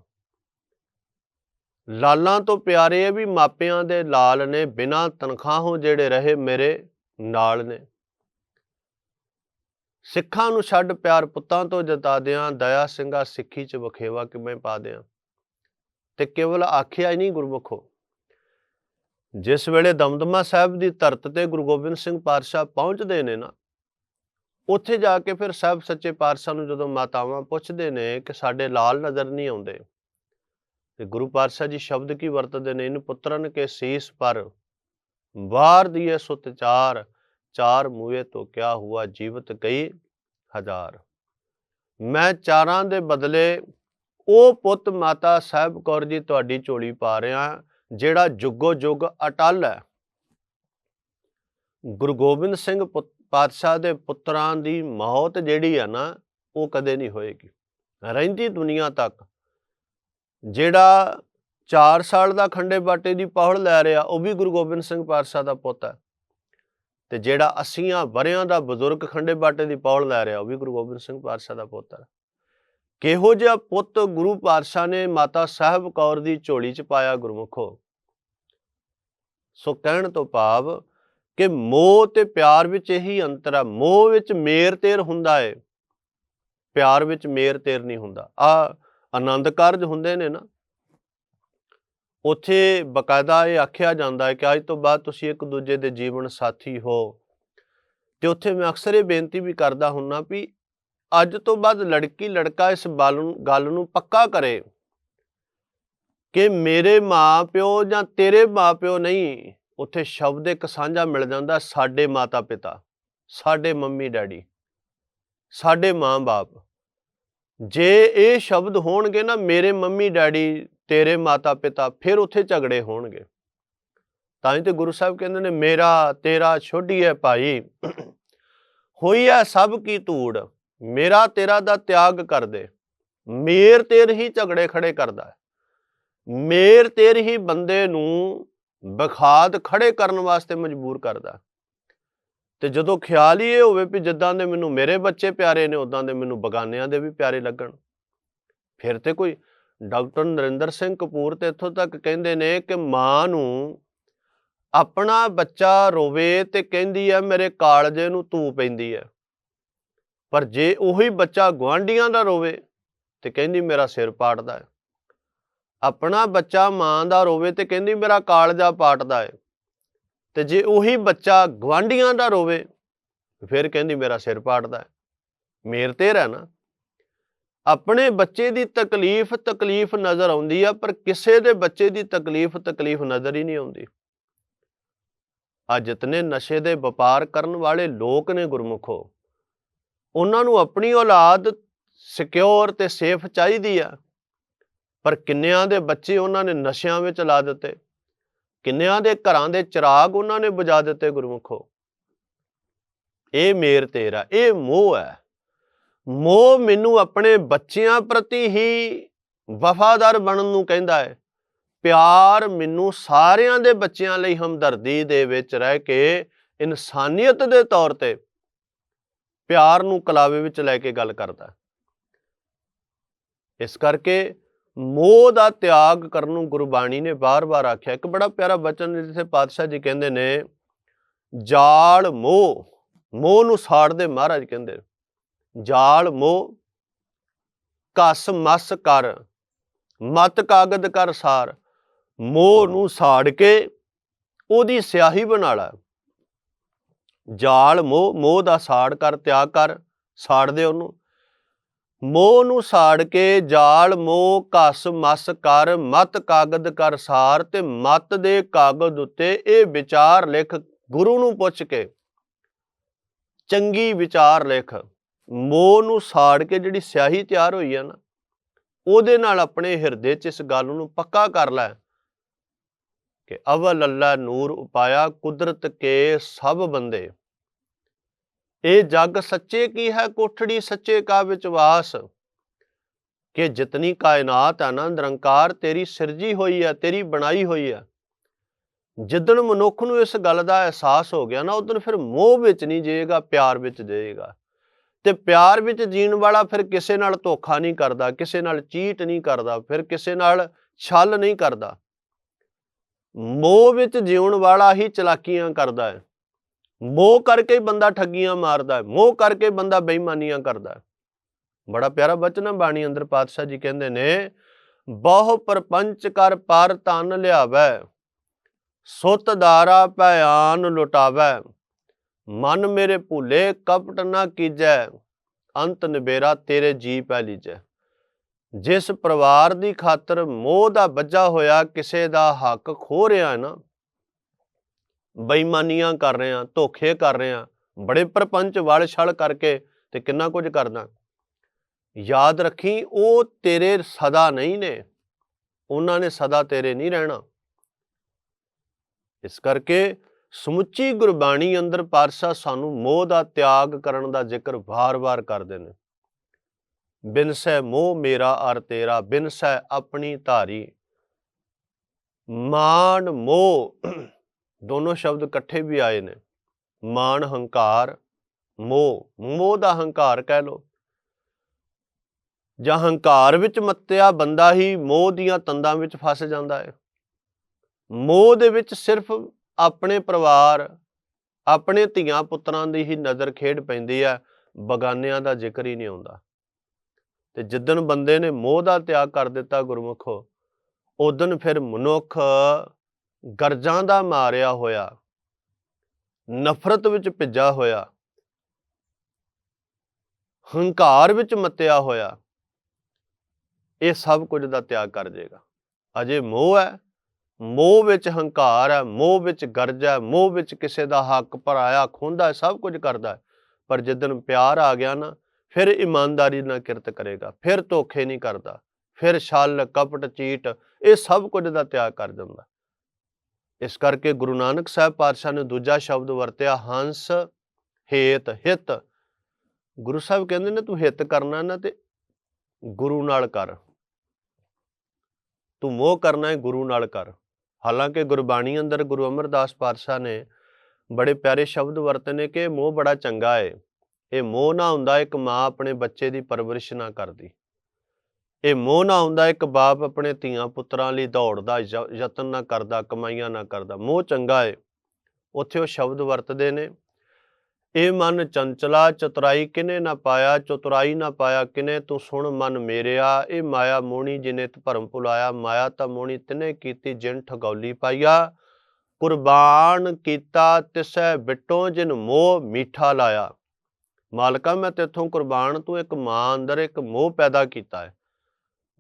ਲਾਲਾਂ ਤੋਂ ਪਿਆਰੇ ਵੀ ਮਾਪਿਆਂ ਦੇ ਲਾਲ ਨੇ, ਬਿਨਾਂ ਤਨਖਾਹੋਂ ਜਿਹੜੇ ਰਹੇ ਮੇਰੇ ਨਾਲ ਨੇ। ਸਿੱਖਾਂ ਨੂੰ ਛੱਡ ਪਿਆਰ ਪੁੱਤਾਂ ਤੋਂ ਜਤਾ ਦਿਆਂ, ਦਇਆ ਸਿੰਘਾ ਸਿੱਖੀ ਚ ਵਖੇਵਾ ਕਿਵੇਂ ਪਾ ਦਿਆਂ? ਤੇ ਕੇਵਲ ਆਖਿਆ ਹੀ ਨਹੀਂ ਗੁਰਮੁਖੋ। ਜਿਸ ਵੇਲੇ ਦਮਦਮਾ ਸਾਹਿਬ ਦੀ ਧਰਤ ਤੇ ਗੁਰੂ ਗੋਬਿੰਦ ਸਿੰਘ ਪਾਤਸ਼ਾਹ ਪਹੁੰਚਦੇ ਨੇ ਨਾ ਉੱਥੇ ਜਾ ਕੇ ਫਿਰ ਸਾਹਿਬ ਸੱਚੇ ਪਾਤਸ਼ਾਹ ਨੂੰ ਜਦੋਂ ਮਾਤਾਵਾਂ ਪੁੱਛਦੇ ਨੇ ਕਿ ਸਾਡੇ ਲਾਲ ਨਜ਼ਰ ਨਹੀਂ ਆਉਂਦੇ, ਤੇ ਗੁਰੂ ਪਾਤਸ਼ਾਹ ਜੀ ਸ਼ਬਦ ਕੀ ਵਰਤਦੇ ਨੇ? ਇਨ ਪੁੱਤਰਨ ਕੇ ਸੀਸ ਪਰ ਵਾਰ ਦੀਏ ਸੁਤ ਚਾਰ ਚਾਰ ਮੂਏ ਤੋਂ ਕਿਆ ਹੁਆ ਜੀਵਤ ਕਈ ਹਜ਼ਾਰ। ਮੈਂ ਚਾਰਾਂ ਦੇ ਬਦਲੇ ਉਹ ਪੁੱਤ ਮਾਤਾ ਸਾਹਿਬ ਕੌਰ ਜੀ ਤੁਹਾਡੀ ਝੋਲੀ ਪਾ ਰਿਹਾ, ਜਿਹੜਾ ਜੁਗੋ ਜੁਗ ਅਟਲ ਹੈ। ਗੁਰੂ ਗੋਬਿੰਦ ਸਿੰਘ ਪੁੱਤ- ਪਾਤਸ਼ਾਹ ਦੇ ਪੁੱਤਰਾਂ ਦੀ ਮੌਤ ਜਿਹੜੀ ਹੈ ਨਾ, ਉਹ ਕਦੇ ਨਹੀਂ ਹੋਏਗੀ। ਰਹਿੰਦੀ ਦੁਨੀਆ ਤੱਕ। ਜਿਹੜਾ 4 ਸਾਲ ਦਾ ਖੰਡੇ ਬਾਟੇ ਦੀ ਪੌੜ ਲੈ ਰਿਹਾ, ਉਹ ਵੀ ਗੁਰੂ ਗੋਬਿੰਦ ਸਿੰਘ ਪਾਤਸ਼ਾਹ ਦਾ ਪੁੱਤ ਹੈ। ਤੇ ਜਿਹੜਾ 80 ਵਰਿਆਂ ਦਾ ਬਜ਼ੁਰਗ ਖੰਡੇ ਬਾਟੇ ਦੀ ਪੌੜ ਲੈ ਰਿਹਾ, ਉਹ ਵੀ ਗੁਰੂ ਗੋਬਿੰਦ ਸਿੰਘ ਪਾਤਸ਼ਾਹ ਦਾ ਪੁੱਤ ਹੈ। ਕਿਹੋ ਜਿਹਾ ਪੁੱਤ ਗੁਰੂ ਪਾਤਸ਼ਾਹ ਨੇ ਮਾਤਾ ਸਾਹਿਬ ਕੌਰ ਦੀ ਝੋਲੀ 'ਚ ਪਾਇਆ ਗੁਰਮੁਖੋ? ਸੋ ਕਹਿਣ ਤੋਂ ਭਾਵ ਕਿ ਮੋਹ ਤੇ ਪਿਆਰ ਵਿੱਚ ਇਹੀ ਅੰਤਰ ਆ। ਮੋਹ ਵਿੱਚ ਮੇਰ ਤੇਰ ਹੁੰਦਾ ਹੈ ਪਿਆਰ ਵਿੱਚ ਮੇਰ ਤੇਰ ਨਹੀਂ ਹੁੰਦਾ। ਆ ਆਨੰਦ ਕਾਰਜ ਹੁੰਦੇ ਨੇ ਨਾ। ਉੱਥੇ ਬਕਾਇਦਾ ਇਹ ਆਖਿਆ ਜਾਂਦਾ ਹੈ ਕਿ ਅੱਜ ਤੋਂ ਬਾਅਦ ਤੁਸੀਂ ਇੱਕ ਦੂਜੇ ਦੇ ਜੀਵਨ ਸਾਥੀ ਹੋ। ਤੇ ਉੱਥੇ ਮੈਂ ਅਕਸਰ ਇਹ ਬੇਨਤੀ ਵੀ ਕਰਦਾ ਹੁੰਨਾ ਵੀ ਅੱਜ ਤੋਂ ਬਾਅਦ ਲੜਕੀ, ਲੜਕਾ ਇਸ ਬਲ ਗੱਲ ਨੂੰ ਪੱਕਾ ਕਰੇ ਕਿ ਮੇਰੇ ਮਾਪਿਓ ਜਾਂ ਤੇਰੇ ਮਾਪਿਓ ਨਹੀਂ। ਉੱਥੇ ਸ਼ਬਦ ਇੱਕ ਸਾਂਝਾ ਮਿਲ ਜਾਂਦਾ ਸਾਡੇ ਮਾਤਾ ਪਿਤਾ ਸਾਡੇ ਮੰਮੀ ਡੈਡੀ, ਸਾਡੇ ਮਾਂ-ਬਾਪ। ਜੇ ਇਹ ਸ਼ਬਦ ਹੋਣਗੇ ਨਾ, ਮੇਰੇ ਮੰਮੀ ਡੈਡੀ, ਤੇਰੇ ਮਾਤਾ ਪਿਤਾ ਫਿਰ ਉੱਥੇ ਝਗੜੇ ਹੋਣਗੇ। ਤਾਂ ਹੀ ਤੇ ਗੁਰੂ ਸਾਹਿਬ ਕਹਿੰਦੇ ਨੇ, ਮੇਰਾ, ਤੇਰਾ ਛੋਡੀ ਹੈ ਭਾਈ, ਹੋਈ ਹੈ ਸਭ ਕੀ ਧੂੜ, ਮੇਰਾ ਤੇਰਾ ਦਾ ਤਿਆਗ ਕਰ ਦੇ। ਮੇਰ ਤੇਰ ਹੀ ਝਗੜੇ ਖੜੇ ਕਰਦਾ ਮੇਰ ਤੇਰ ਹੀ ਬੰਦੇ ਨੂੰ ਬਖਾਦ ਖੜੇ ਕਰਨ ਵਾਸਤੇ ਮਜਬੂਰ ਕਰਦਾ। ਤੇ ਜਦੋਂ ਖਿਆਲ ਹੀ ਇਹ ਹੋਵੇ ਵੀ ਜਿੱਦਾਂ ਦੇ ਮੈਨੂੰ ਮੇਰੇ ਬੱਚੇ ਪਿਆਰੇ ਨੇ ਉਦਾਂ ਦੇ ਮੈਨੂੰ ਬਗਾਨਿਆਂ ਦੇ ਵੀ ਪਿਆਰੇ ਲੱਗਣ। ਫਿਰ ਤੇ ਕੋਈ ਡਾਕਟਰ ਨਰਿੰਦਰ ਸਿੰਘ ਕਪੂਰ ਤੇ ਇੱਥੋਂ ਤੱਕ ਕਹਿੰਦੇ ਨੇ ਕਿ ਮਾਂ ਨੂੰ ਆਪਣਾ ਬੱਚਾ ਰੋਵੇ ਤੇ ਕਹਿੰਦੀ ਹੈ ਮੇਰੇ ਕਾਲਜੇ ਨੂੰ ਧੂ ਪੈਂਦੀ ਹੈ ਪਰ ਜੇ ਉਹੀ ਬੱਚਾ ਗੁਆਂਢੀਆਂ ਦਾ ਰੋਵੇ ਤੇ ਕਹਿੰਦੀ, ਮੇਰਾ ਸਿਰ ਪਾੜਦਾ ਹੈ ਆਪਣਾ ਬੱਚਾ ਮਾਂ ਦਾ ਰੋਵੇ ਤੇ ਕਹਿੰਦੀ ਮੇਰਾ ਕਾਲਜਾ ਪਾਟਦਾ ਹੈ ਤੇ ਜੇ ਉਹੀ ਬੱਚਾ ਗਵਾਂਡੀਆਂ ਦਾ ਰੋਵੇ, ਫਿਰ ਕਹਿੰਦੀ ਮੇਰਾ ਸਿਰ ਪਾਟਦਾ ਹੈ ਮੇਰ ਤੇ ਰਹਿਣਾ ਆਪਣੇ ਬੱਚੇ ਦੀ ਤਕਲੀਫ ਤਕਲੀਫ ਨਜ਼ਰ ਆਉਂਦੀ ਆ, ਪਰ ਕਿਸੇ ਦੇ ਬੱਚੇ ਦੀ ਤਕਲੀਫ ਤਕਲੀਫ ਨਜ਼ਰ ਹੀ ਨਹੀਂ ਆਉਂਦੀ। ਆ ਜਿਤਨੇ ਨਸ਼ੇ ਦੇ ਵਪਾਰ ਕਰਨ ਵਾਲੇ ਲੋਕ ਨੇ ਗੁਰਮੁਖੋ। ਉਹਨਾਂ ਨੂੰ ਆਪਣੀ ਔਲਾਦ ਸਿਕਿਉਰ ਤੇ ਸੇਫ ਚਾਹੀਦੀ ਆ। ਪਰ ਕਿੰਨਿਆਂ ਦੇ ਬੱਚੇ ਉਹਨਾਂ ਨੇ ਨਸ਼ਿਆਂ ਵਿੱਚ ਲਾ ਦਿੱਤੇ? ਕਿੰਨਿਆਂ ਦੇ ਘਰਾਂ ਦੇ ਚਿਰਾਗ ਉਹਨਾਂ ਨੇ ਬੁਝਾ ਦਿੱਤੇ ਗੁਰਮੁਖੋ? ਇਹ ਮੇਰ ਤੇਰਾ, ਇਹ ਮੋਹ ਹੈ। ਮੋਹ ਮੈਨੂੰ ਆਪਣੇ ਬੱਚਿਆਂ ਪ੍ਰਤੀ ਹੀ ਵਫਾਦਾਰ ਬਣਨ ਨੂੰ ਕਹਿੰਦਾ ਹੈ। ਪਿਆਰ ਮੈਨੂੰ ਸਾਰਿਆਂ ਦੇ ਬੱਚਿਆਂ ਲਈ ਹਮਦਰਦੀ ਦੇ ਵਿੱਚ ਰਹਿ ਕੇ ਇਨਸਾਨੀਅਤ ਦੇ ਤੌਰ ਤੇ ਪਿਆਰ ਨੂੰ ਕਲਾਵੇ ਵਿੱਚ ਲੈ ਕੇ ਗੱਲ ਕਰਦਾ ਇਸ ਕਰਕੇ ਮੋਹ ਦਾ ਤਿਆਗ ਕਰਨ ਨੂੰ ਗੁਰਬਾਣੀ ਨੇ ਬਾਰ-ਬਾਰ ਆਖਿਆ। ਇੱਕ ਬੜਾ ਪਿਆਰਾ ਬਚਨ ਜਿੱਥੇ ਪਾਤਸ਼ਾਹ ਜੀ ਕਹਿੰਦੇ ਨੇ ਜਾਲ ਮੋਹ ਮੋਹ ਨੂੰ ਸਾੜਦੇ ਮਹਾਰਾਜ ਕਹਿੰਦੇ ਜਾਲ ਮੋਹ ਕਸ ਮਸ ਕਰ ਮਤ ਕਾਗਦ ਕਰ ਸਾਰ। ਮੋਹ ਨੂੰ ਸਾੜ ਕੇ ਉਹਦੀ ਸਿਆਹੀ ਬਣਾ ਲਾ। ਜਾਲ ਮੋਹ ਮੋਹ ਦਾ ਸਾੜ ਕਰ ਤਿਆਗ ਕਰ ਸਾੜ ਦੇ ਉਹਨੂੰ। ਮੋਹ ਨੂੰ ਸਾੜ ਕੇ ਜਾਲ, ਮੋਹ ਕਸ ਮਸ ਕਰ, ਮਤ, ਕਾਗਦ ਕਰ ਸਾਰ ਤੇ ਮਤ ਦੇ ਕਾਗਦ ਉੱਤੇ ਇਹ ਵਿਚਾਰ ਲਿਖ, ਗੁਰੂ ਨੂੰ ਪੁੱਛ ਕੇ। ਚੰਗੀ ਵਿਚਾਰ ਲਿਖ। ਮੋਹ ਨੂੰ ਸਾੜ ਕੇ ਜਿਹੜੀ ਸਿਆਹੀ ਤਿਆਰ ਹੋਈ ਆ ਨਾ, ਉਹਦੇ ਨਾਲ ਆਪਣੇ ਹਿਰਦੇ 'ਚ ਇਸ ਗੱਲ ਨੂੰ ਪੱਕਾ ਕਰ ਲੈ ਕਿ ਅਵਲ ਅੱਲਾ ਨੂਰ ਉਪਾਇਆ ਕੁਦਰਤ ਕੇ ਸਭ ਬੰਦੇ। ਇਹ ਜਗ ਸੱਚੇ ਕੀ ਹੈ, ਕੋਠੜੀ ਸੱਚੇ ਕਾ ਵਿਚਵਾਸ ਕਿ ਜਿਤਨੀ ਕਾਇਨਾਤ ਹੈ ਨਾ, ਨਿਰੰਕਾਰ ਤੇਰੀ ਸਿਰਜੀ ਹੋਈ ਹੈ, ਤੇਰੀ ਬਣਾਈ ਹੋਈ ਹੈ। ਜਿੱਦਣ ਮਨੁੱਖ ਨੂੰ ਇਸ ਗੱਲ ਦਾ ਅਹਿਸਾਸ ਹੋ ਗਿਆ ਨਾ, ਉਦੋਂ ਫਿਰ ਮੋਹ ਵਿੱਚ ਨਹੀਂ ਜੀਏਗਾ, ਪਿਆਰ ਵਿੱਚ ਜੀਏਗਾ। ਤੇ ਪਿਆਰ ਵਿੱਚ ਜੀਣ ਵਾਲਾ ਫਿਰ ਕਿਸੇ ਨਾਲ ਧੋਖਾ ਨਹੀਂ ਕਰਦਾ, ਕਿਸੇ ਨਾਲ ਚੀਟ ਨਹੀਂ ਕਰਦਾ, ਫਿਰ ਕਿਸੇ ਨਾਲ ਛਲ ਨਹੀਂ ਕਰਦਾ। ਮੋਹ ਵਿੱਚ ਜਿਉਣ ਵਾਲਾ ਹੀ ਚਲਾਕੀਆਂ ਕਰਦਾ ਹੈ। ਮੋਹ ਕਰਕੇ ਹੀ ਬੰਦਾ ਠੱਗੀਆਂ ਮਾਰਦਾ ਹੈ, ਮੋਹ ਕਰਕੇ ਬੰਦਾ ਬੇਈਮਾਨੀਆਂ ਕਰਦਾ ਹੈ। ਬੜਾ ਪਿਆਰਾ ਬਚਨ ਹੈ, ਬਾਣੀ ਅੰਦਰ ਪਾਤਸ਼ਾਹ ਜੀ ਕਹਿੰਦੇ ਨੇ, ਬਹੁ ਪਰਪੰਚ ਕਰ ਪਰ ਤਨ ਲਿਆਵੈ, ਸੁਤ ਦਾਰਾ ਭਿਆਨ ਲੁਟਾਵੈ, ਮਨ ਮੇਰੇ ਭੁਲੇ ਕਪਟ ਨਾ ਕੀਜੈ, ਅੰਤ ਨਿਬੇਰਾ ਤੇਰੇ ਜੀ ਪੈ ਲੀਜੈ। ਜਿਸ ਪਰਿਵਾਰ ਦੀ ਖਾਤਰ ਮੋਹ ਦਾ ਵੱਜਾ ਹੋਇਆ, ਕਿਸੇ ਦਾ ਹੱਕ ਖੋ ਰਿਹਾ ਹੈ ਨਾ ਬੇਈਮਾਨੀਆਂ ਕਰ ਰਹੇ ਆ ਧੋਖੇ ਕਰ ਰਹੇ ਆ ਬੜੇ ਪ੍ਰਪੰਚ ਵਲ ਛਲ ਕਰਕੇ ਤੇ ਕਿੰਨਾ ਕੁਝ ਕਰਦਾ। ਯਾਦ ਰੱਖੀ, ਉਹ ਤੇਰੇ ਸਦਾ ਨਹੀਂ ਨੇ, ਉਹਨਾਂ ਨੇ ਸਦਾ ਤੇਰੇ ਨਹੀਂ ਰਹਿਣਾ। ਇਸ ਕਰਕੇ ਸਮੁੱਚੀ ਗੁਰਬਾਣੀ ਅੰਦਰ ਪਾਤਸ਼ਾਹ ਸਾਨੂੰ ਮੋਹ ਦਾ ਤਿਆਗ ਕਰਨ ਦਾ ਜ਼ਿਕਰ ਵਾਰ-ਵਾਰ ਕਰਦੇ ਨੇ। ਬਿਨਸੈ ਮੋਹ ਮੇਰਾ ਅਰ ਤੇਰਾ ਬਿਨਸੈ ਆਪਣੀ ਧਾਰੀ। ਮਾਨ ਮੋਹ ਦੋਨੋਂ ਸ਼ਬਦ ਇਕੱਠੇ ਵੀ ਆਏ ਨੇ। ਮਾਨ ਹੰਕਾਰ, ਮੋਹ। ਮੋਹ ਦਾ ਹੰਕਾਰ ਕਹਿ ਲੋ ਜਾਂ ਹੰਕਾਰ ਵਿੱਚ ਮੱਤਿਆ ਬੰਦਾ ਹੀ ਮੋਹ ਦੀਆਂ ਤੰਦਾਂ ਵਿੱਚ ਫਸ ਜਾਂਦਾ ਹੈ। ਮੋਹ ਦੇ ਵਿੱਚ ਸਿਰਫ ਆਪਣੇ ਪਰਿਵਾਰ, ਆਪਣੇ ਧੀਆਂ ਪੁੱਤਰਾਂ ਦੀ ਹੀ ਨਜ਼ਰ ਖੇਡ ਪੈਂਦੀ ਹੈ। ਬਗਾਨਿਆਂ ਦਾ ਜ਼ਿਕਰ ਹੀ ਨਹੀਂ ਆਉਂਦਾ। ਤੇ ਜਿੱਦਣ ਬੰਦੇ ਨੇ ਮੋਹ ਦਾ ਤਿਆਗ ਕਰ ਦਿੱਤਾ ਗੁਰਮੁਖੋ ਉਦਨ ਫਿਰ ਮਨੁੱਖ ਗਰਜਾਂ ਦਾ ਮਾਰਿਆ ਹੋਇਆ, ਨਫ਼ਰਤ ਵਿੱਚ ਭਿੱਜਾ ਹੋਇਆ, ਹੰਕਾਰ ਵਿੱਚ ਮੱਤਿਆ ਹੋਇਆ, ਇਹ ਸਭ ਕੁਝ ਦਾ ਤਿਆਗ ਕਰ ਜੇਗਾ ਅਜੇ ਮੋਹ ਹੈ, ਮੋਹ ਵਿੱਚ ਹੰਕਾਰ ਹੈ, ਮੋਹ ਵਿੱਚ ਗਰਜ ਹੈ, ਮੋਹ ਵਿੱਚ ਕਿਸੇ ਦਾ ਹੱਕ, ਭਰਾਇਆ, ਖੁੰਦਾ ਸਭ ਕੁਝ ਕਰਦਾ ਹੈ। ਪਰ ਜਿੱਦਨ ਪਿਆਰ ਆ ਗਿਆ ਨਾ, ਫਿਰ ਇਮਾਨਦਾਰੀ ਨਾਲ ਕਿਰਤ ਕਰੇਗਾ, ਫਿਰ ਧੋਖੇ ਨਹੀਂ ਕਰਦਾ, ਫਿਰ ਛਲ, ਕਪਟ, ਚੀਟ, ਇਹ ਸਭ ਕੁਝ ਦਾ ਤਿਆਗ ਕਰ ਦਿੰਦਾ। ਇਸ ਕਰਕੇ ਗੁਰੂ ਨਾਨਕ ਸਾਹਿਬ ਪਾਤਸ਼ਾਹ ਨੇ ਦੂਜਾ ਸ਼ਬਦ ਵਰਤਿਆ, ਹੰਸ ਹੇਤ, ਹਿਤ। ਗੁਰੂ ਸਾਹਿਬ ਕਹਿੰਦੇ ਨੇ, ਤੂੰ ਹਿੱਤ ਕਰਨਾ ਨਾ ਤੇ ਗੁਰੂ ਨਾਲ ਕਰ। ਤੂੰ ਮੋਹ ਕਰਨਾ ਹੈ ਗੁਰੂ ਨਾਲ ਕਰ। ਹਾਲਾਂਕਿ ਗੁਰਬਾਣੀ ਅੰਦਰ ਗੁਰੂ ਅਮਰਦਾਸ ਪਾਤਸ਼ਾਹ ਨੇ ਬੜੇ ਪਿਆਰੇ ਸ਼ਬਦ ਵਰਤੇ ਨੇ ਕਿ ਮੋਹ ਬੜਾ ਚੰਗਾ ਹੈ ਇਹ ਮੋਹ ਨਾ ਹੁੰਦਾ, ਇੱਕ ਮਾਂ ਆਪਣੇ ਬੱਚੇ ਦੀ ਪਰਵਰਿਸ਼ ਨਾ ਕਰਦੀ। ਇਹ ਮੋਹ ਨਾ ਹੁੰਦਾ ਇੱਕ ਬਾਪ ਆਪਣੇ ਧੀਆਂ ਪੁੱਤਰਾਂ ਲਈ ਦੌੜਦਾ ਯਤਨ ਨਾ ਕਰਦਾ, ਕਮਾਈਆਂ ਨਾ ਕਰਦਾ। ਮੋਹ ਚੰਗਾ ਹੈ ਉੱਥੇ ਉਹ ਸ਼ਬਦ ਵਰਤਦੇ ਨੇ। ਇਹ ਮਨ ਚੰਚਲਾ, ਚਤੁਰਾਈ ਕਿਨੇ ਨਾ ਪਾਇਆ, ਚਤੁਰਾਈ ਨਾ ਪਾਇਆ ਕਿਨੇ ਤੂੰ ਸੁਣ ਮਨ ਮੇਰਿਆ। ਇਹ ਮਾਇਆ ਮੋਣੀ ਜਿਨੇ ਭਰਮ ਭੁਲਾਇਆ, ਮਾਇਆ ਤਾਂ ਮੋਣੀ ਤਿਨੇ ਕੀਤੀ ਜਿਨ ਠਗੌਲੀ ਪਾਈਆ। ਕੁਰਬਾਨ ਕੀਤਾ ਤਿਸੈ ਬਿਟੋ ਜਿਨ ਮੋਹ ਮੀਠਾ ਲਾਇਆ। ਮਾਲਕਾ, ਮੈਂ ਤੇਥੋਂ ਕੁਰਬਾਨ, ਤੂੰ ਇੱਕ ਮਾਂ ਅੰਦਰ ਇੱਕ ਮੋਹ ਪੈਦਾ ਕੀਤਾ ਹੈ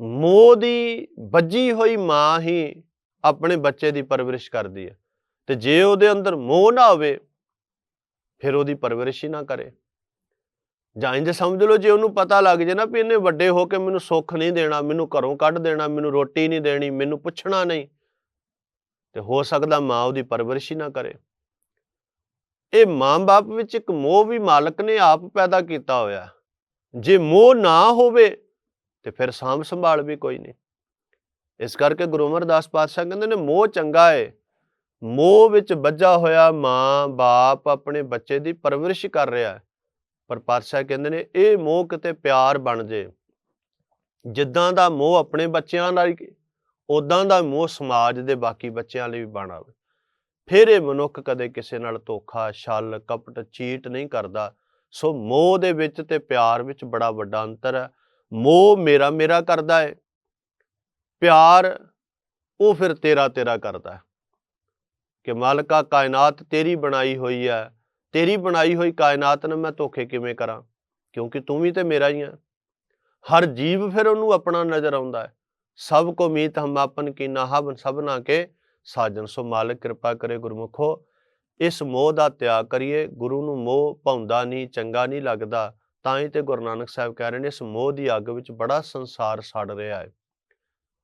ਮੋਹ ਦੀ ਵੱਜੀ ਹੋਈ ਮਾਂ ਹੀ ਆਪਣੇ ਬੱਚੇ ਦੀ ਪਰਵਰਿਸ਼ ਕਰਦੀ ਹੈ। ਤੇ ਜੇ ਉਹਦੇ ਅੰਦਰ ਮੋਹ ਨਾ ਹੋਵੇ, ਫਿਰ ਉਹਦੀ ਪਰਵਰਿਸ਼ ਹੀ ਨਾ ਕਰੇ। ਜਾਂ ਇੰਜ ਸਮਝ ਲਓ, ਜੇ ਉਹਨੂੰ ਪਤਾ ਲੱਗ ਜੇ ਨਾ ਵੀ ਇਹਨੇ ਵੱਡੇ ਹੋ ਕੇ ਮੈਨੂੰ ਸੁੱਖ ਨਹੀਂ ਦੇਣਾ, ਮੈਨੂੰ ਘਰੋਂ ਕੱਢ ਦੇਣਾ, ਮੈਨੂੰ ਰੋਟੀ ਨਹੀਂ ਦੇਣੀ, ਮੈਨੂੰ ਪੁੱਛਣਾ ਨਹੀਂ, ਤੇ ਹੋ ਸਕਦਾ ਮਾਂ ਉਹਦੀ ਪਰਵਰਿਸ਼ ਹੀ ਨਾ ਕਰੇ। ਇਹ ਮਾਂ-ਬਾਪ ਵਿੱਚ ਇੱਕ ਮੋਹ ਵੀ ਮਾਲਕ ਨੇ ਆਪ ਪੈਦਾ ਕੀਤਾ ਹੋਇਆ। ਜੇ ਮੋਹ ਨਾ ਹੋਵੇ ਤੇ ਫਿਰ ਸਾਂਭ ਸੰਭਾਲ ਵੀ ਕੋਈ ਨਹੀਂ। ਇਸ ਕਰਕੇ ਗੁਰੂ ਅਮਰਦਾਸ ਪਾਤਸ਼ਾਹ ਕਹਿੰਦੇ ਨੇ, ਮੋਹ ਚੰਗਾ ਏ। ਮੋਹ ਵਿੱਚ ਵੱਜਾ ਹੋਇਆ ਮਾਂ, ਬਾਪ ਆਪਣੇ ਬੱਚੇ ਦੀ ਪਰਵਰਿਸ਼ ਕਰ ਰਿਹਾ ਹੈ। ਪਰ ਪਾਤਸ਼ਾਹ ਕਹਿੰਦੇ ਨੇ, ਇਹ ਮੋਹ ਕਿਤੇ ਪਿਆਰ ਬਣ ਜੇ। ਜਿੱਦਾਂ ਦਾ ਮੋਹ ਆਪਣੇ ਬੱਚਿਆਂ ਨਾਲ ਉਦਾਂ ਦਾ ਮੋਹ ਸਮਾਜ ਦੇ ਬਾਕੀ ਬੱਚਿਆਂ ਲਈ ਵੀ ਬਣ ਆਵੇ। ਫਿਰ ਇਹ ਮਨੁੱਖ ਕਦੇ ਕਿਸੇ ਨਾਲ ਧੋਖਾ, ਛਲ, ਕਪਟ, ਚੀਟ ਨਹੀਂ ਕਰਦਾ। ਸੋ ਮੋਹ ਦੇ ਵਿੱਚ ਤੇ ਪਿਆਰ ਵਿੱਚ ਬੜਾ ਵੱਡਾ ਅੰਤਰ ਹੈ। ਮੋਹ ਮੇਰਾ ਮੇਰਾ ਕਰਦਾ ਹੈ ਪਿਆਰ ਉਹ ਫਿਰ ਤੇਰਾ ਤੇਰਾ ਕਰਦਾ ਕਿ ਮਾਲਕਾ ਕਾਇਨਾਤ ਤੇਰੀ ਬਣਾਈ ਹੋਈ ਹੈ ਤੇਰੀ ਬਣਾਈ ਹੋਈ ਕਾਇਨਾਤ ਨੂੰ ਮੈਂ ਧੋਖੇ ਕਿਵੇਂ ਕਰਾਂ? ਕਿਉਂਕਿ ਤੂੰ ਵੀ ਤੇ ਮੇਰਾ ਹੀ ਹੈ ਹਰ ਜੀਵ ਫਿਰ ਉਹਨੂੰ ਆਪਣਾ ਨਜ਼ਰ ਆਉਂਦਾ ਹੈ ਸਭ ਕੋ ਮੀਤ ਹਮ ਆਪਨ ਕੀ ਨਾਹਬ ਸਭਨਾ ਕੇ ਸਾਜਨ। ਸੋ ਮਾਲਕ ਕਿਰਪਾ ਕਰੇ ਗੁਰਮੁਖੋ, ਇਸ ਮੋਹ ਦਾ ਤਿਆਗ ਕਰੀਏ। ਗੁਰੂ ਨੂੰ ਮੋਹ ਭਾਉਂਦਾ ਨਹੀਂ ਚੰਗਾ ਨਹੀਂ ਲੱਗਦਾ। ਤਾਂ ਹੀ ਤੇ ਗੁਰੂ ਨਾਨਕ ਸਾਹਿਬ ਕਹਿ ਰਹੇ ਨੇ, ਇਸ ਮੋਹ ਦੀ ਅੱਗ ਵਿੱਚ ਬੜਾ ਸੰਸਾਰ ਸੜ ਰਿਹਾ ਹੈ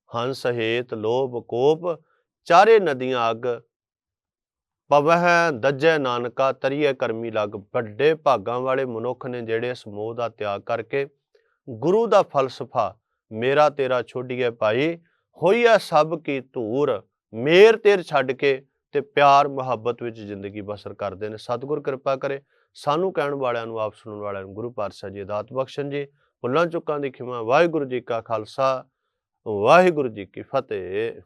ਹੰਸ ਹੇਤ ਲੋਭ ਕੋਪ, ਚਾਰੇ ਨਦੀਆਂ ਅੱਗ। ਪਵਹਿ ਦੱਜੈ ਨਾਨਕਾ ਤਰੀਏ ਕਰਮੀ ਲਗ। ਵੱਡੇ ਭਾਗਾਂ ਵਾਲੇ ਮਨੁੱਖ ਨੇ ਜਿਹੜੇ ਇਸ ਮੋਹ ਦਾ ਤਿਆਗ ਕਰਕੇ ਗੁਰੂ ਦਾ ਫਲਸਫਾ, ਮੇਰਾ ਤੇਰਾ ਛੋਡੀਏ ਭਾਈ ਹੋਈਆ ਸਭ ਕੀ ਧੂਰ। ਮੇਰ ਤੇਰ ਛੱਡ ਕੇ ਤੇ ਪਿਆਰ ਮੁਹੱਬਤ ਵਿੱਚ ਜ਼ਿੰਦਗੀ ਬਸਰ ਕਰਦੇ ਨੇ। ਸਤਿਗੁਰ ਕਿਰਪਾ ਕਰੇ ਸਾਨੂੰ ਕਹਿਣ ਵਾਲਿਆਂ ਨੂੰ, ਆਪ ਸੁਣਨ ਵਾਲਿਆਂ ਨੂੰ, ਗੁਰੂ ਪਾਤਸ਼ਾਹ ਜੀ ਦਾਤ ਬਖਸ਼ਣ ਜੀ। ਭੁੱਲਾਂ ਚੁੱਕਾਂ ਦੀ ਖਿਮਾ, ਵਾਹਿਗੁਰੂ ਜੀ ਕਾ ਖਾਲਸਾ, ਵਾਹਿਗੁਰੂ ਜੀ ਕੀ ਫਤਿਹ।